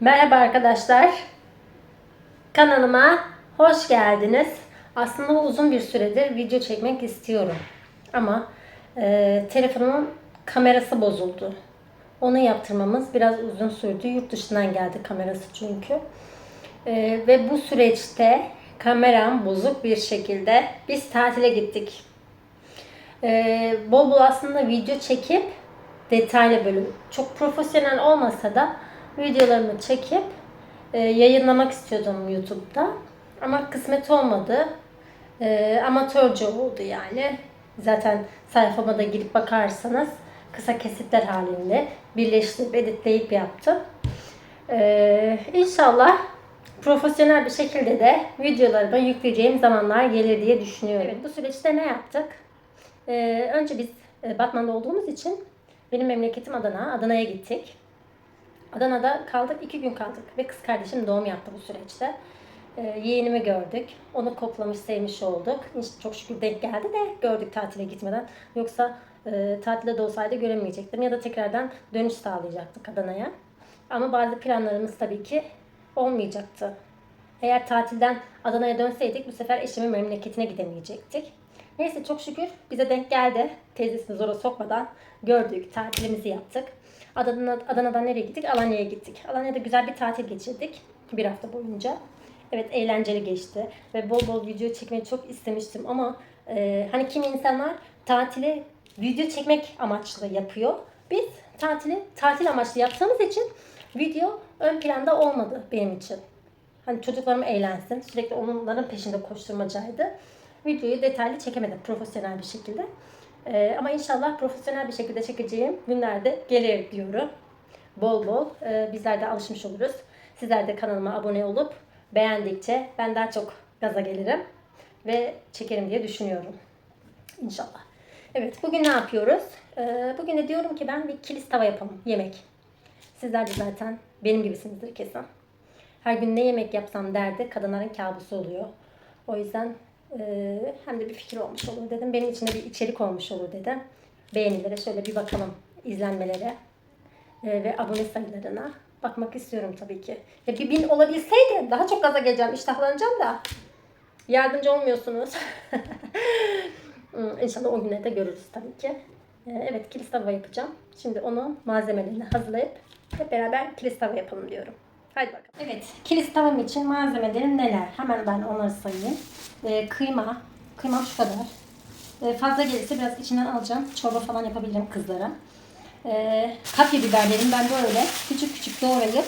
Merhaba arkadaşlar. Kanalıma hoş geldiniz. Aslında uzun bir süredir video çekmek istiyorum. Ama e, telefonumun kamerası bozuldu. Onu yaptırmamız biraz uzun sürdü. Yurt dışından geldi kamerası çünkü. E, ve bu süreçte kameram bozuk bir şekilde biz tatile gittik. E, bol bol aslında video çekip detaylı bölüm. Çok profesyonel olmasa da videolarımı çekip e, yayınlamak istiyordum YouTube'da. Ama kısmet olmadı. E, amatörce oldu yani. Zaten sayfama da girip bakarsanız kısa kesitler halinde birleştirip editleyip yaptım. E, inşallah profesyonel bir şekilde de videolarıma yükleyeceğim zamanlar gelir diye düşünüyorum. Evet, bu süreçte ne yaptık? E, önce biz e, Batman'da olduğumuz için benim memleketim Adana. Adana'ya gittik. Adana'da kaldık, iki gün kaldık ve kız kardeşim doğum yaptı bu süreçte. Ee, yeğenimi gördük. Onu koklamış, sevmiş olduk. İşte çok şükür denk geldi de gördük tatile gitmeden. Yoksa e, tatilde de olsaydı göremeyecektim ya da tekrardan dönüş sağlayacaktık Adana'ya. Ama bazı planlarımız tabii ki olmayacaktı. Eğer tatilden Adana'ya dönseydik bu sefer eşimin memleketine gidemeyecektik. Neyse çok şükür bize denk geldi. Teyzesini zora sokmadan gördük, tatilimizi yaptık. Adana, Adana'dan nereye gittik? Alanya'ya gittik. Alanya'da güzel bir tatil geçirdik. Bir hafta boyunca. Evet eğlenceli geçti. Ve bol bol video çekmeyi çok istemiştim ama e, hani kimi insanlar tatili video çekmek amaçlı yapıyor. Biz tatili tatil amaçlı yaptığımız için video ön planda olmadı benim için. Hani çocuklarım eğlensin. Sürekli onların peşinde koşturmacaydı. Videoyu detaylı çekemedim profesyonel bir şekilde. Ee, ama inşallah profesyonel bir şekilde çekeceğim günlerde gelir diyorum. Bol bol. Ee, bizler de alışmış oluruz. Sizler de kanalıma abone olup beğendikçe ben daha çok gaza gelirim. Ve çekerim diye düşünüyorum. İnşallah. Evet bugün ne yapıyoruz? Ee, bugün de diyorum ki ben bir kilis tava yapalım. Yemek. Sizler de zaten benim gibisinizdir kesin. Her gün ne yemek yapsam derdi kadınların kabusu oluyor. O yüzden ee, hem de bir fikir olmuş olur dedim. Benim için de bir içerik olmuş olur dedim. Beğenilere şöyle bir bakalım izlenmelere ee, ve abone sayılarına bakmak istiyorum tabii ki. Ya bir bin olabilseydi daha çok gaza geleceğim, iştahlanacağım da yardımcı olmuyorsunuz. Hmm, İnşallah o günleri de görürüz tabii ki. Ee, evet kilis tava yapacağım. Şimdi onu malzemelerini hazırlayıp hep beraber kilis tava yapalım diyorum. Hadi bakalım. Evet, kilis tavam için malzemelerim neler? Hemen ben onları sayayım. Ee, kıyma, kıymam şu kadar. Ee, fazla gelirse biraz içinden alacağım. Çorba falan yapabilirim kızlara. Ee, kapya biberlerim ben böyle küçük küçük doğrayıp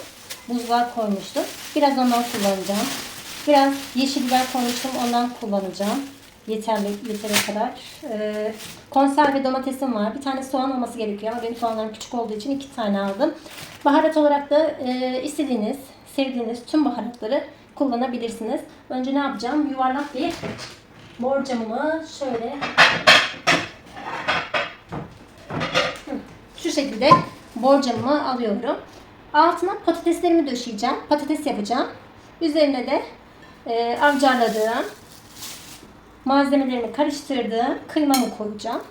buzluğa koymuştum. Biraz ondan kullanacağım. Biraz yeşil biber koymuştum ondan kullanacağım. Yeterli, yeteri kadar. Ee, konserve domatesim var. Bir tane soğan olması gerekiyor ama benim soğanlarım küçük olduğu için iki tane aldım. Baharat olarak da e, istediğiniz, sevdiğiniz tüm baharatları kullanabilirsiniz. Önce ne yapacağım? Yuvarlak bir borcamımı şöyle şu şekilde borcamımı alıyorum. Altına patateslerimi döşeyeceğim. Patates yapacağım. Üzerine de e, avcarladığım malzemelerimi karıştırdığım kıymamı koyacağım.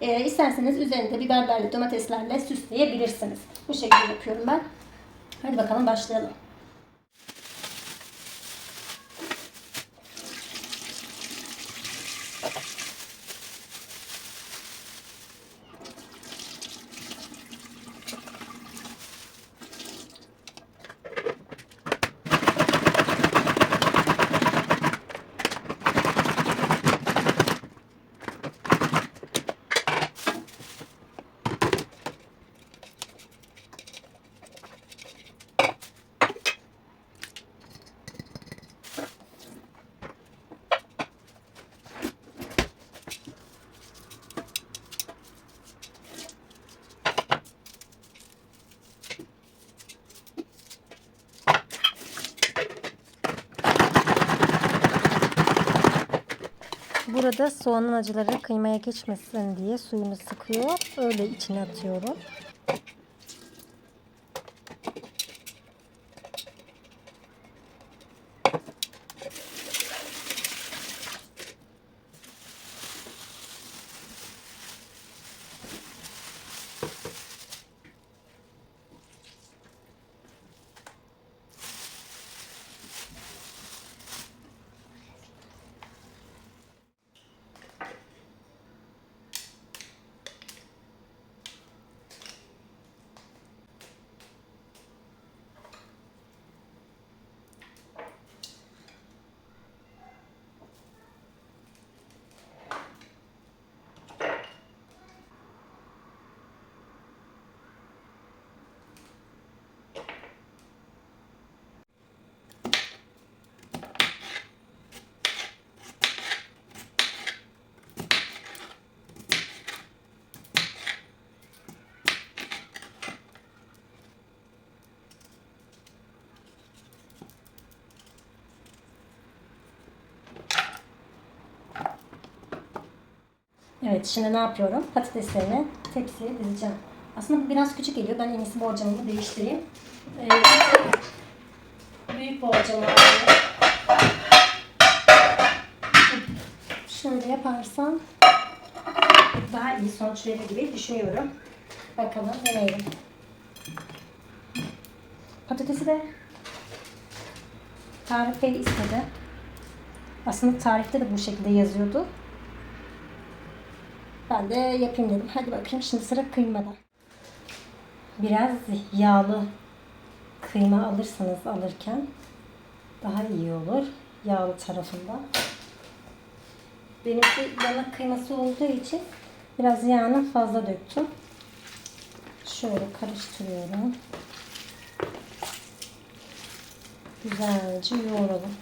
E, isterseniz üzerinde biberlerle, domateslerle süsleyebilirsiniz. Bu şekilde yapıyorum ben. Hadi bakalım başlayalım. Burada soğanın acıları kıymaya geçmesin diye suyunu sıkıyor. Öyle içine atıyorum. Evet şimdi ne yapıyorum? Patateslerini tepsiye dizeceğim. Aslında bu biraz küçük geliyor. Ben en iyisi borcamımı değiştireyim. Ee, büyük borcamı alıyorum. Şöyle yaparsam daha iyi sonuç verir gibi düşünüyorum. Bakalım deneyelim. Patatesi de tarife istedi. Aslında tarifte de bu şekilde yazıyordu. Ben de yapayım dedim. Hadi bakayım şimdi sıra kıymada. Biraz yağlı kıyma alırsanız alırken daha iyi olur. Yağlı tarafında. Benimki yanak kıyması olduğu için biraz yağını fazla döktüm. Şöyle karıştırıyorum. Güzelce yoğuralım.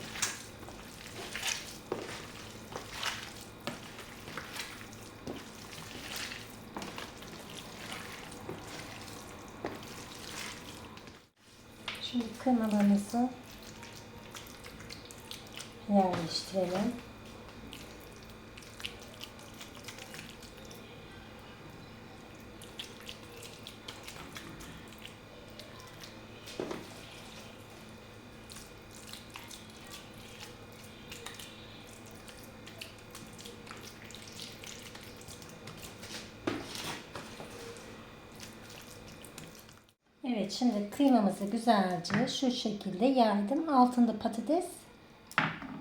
Şimdi kıymalarımızı yerleştirelim. Evet şimdi kıymamızı güzelce şu şekilde yaydım. Altında patates.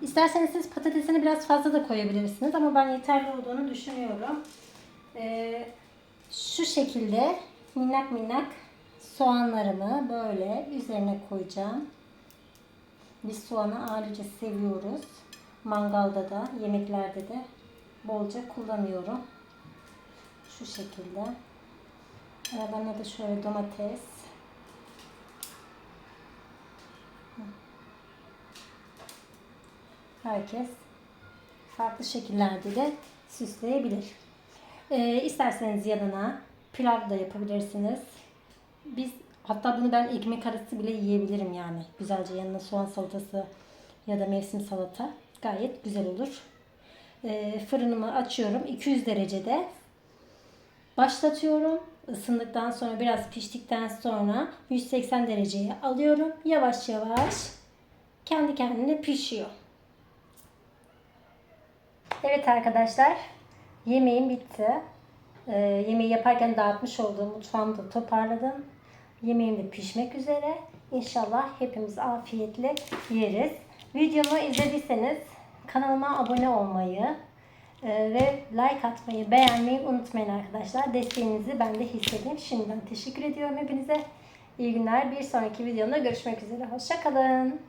İsterseniz siz patatesini biraz fazla da koyabilirsiniz ama ben yeterli olduğunu düşünüyorum. Ee, şu şekilde minnak minnak soğanlarımı böyle üzerine koyacağım. Biz soğanı ayrıca seviyoruz. Mangalda da, yemeklerde de bolca kullanıyorum. Şu şekilde. Aralarına da şöyle domates. Herkes farklı şekillerde de süsleyebilir. Ee, isterseniz yanına pilav da yapabilirsiniz. Biz hatta bunu ben ekmek arası bile yiyebilirim yani. Güzelce yanına soğan salatası ya da mevsim salata gayet güzel olur. Ee, fırınımı açıyorum 200 derecede Başlatıyorum. Isındıktan sonra biraz piştikten sonra 180 dereceye alıyorum. Yavaş yavaş kendi kendine pişiyor. Evet arkadaşlar yemeğim bitti. Ee, yemeği yaparken dağıtmış olduğum mutfağımı da toparladım. Yemeğim de pişmek üzere. İnşallah hepimiz afiyetle yeriz. Videomu izlediyseniz kanalıma abone olmayı, ee, ve like atmayı, beğenmeyi unutmayın arkadaşlar. Desteğinizi ben de hissedeyim. Şimdiden teşekkür ediyorum hepinize. İyi günler. Bir sonraki videomda görüşmek üzere. Hoşçakalın.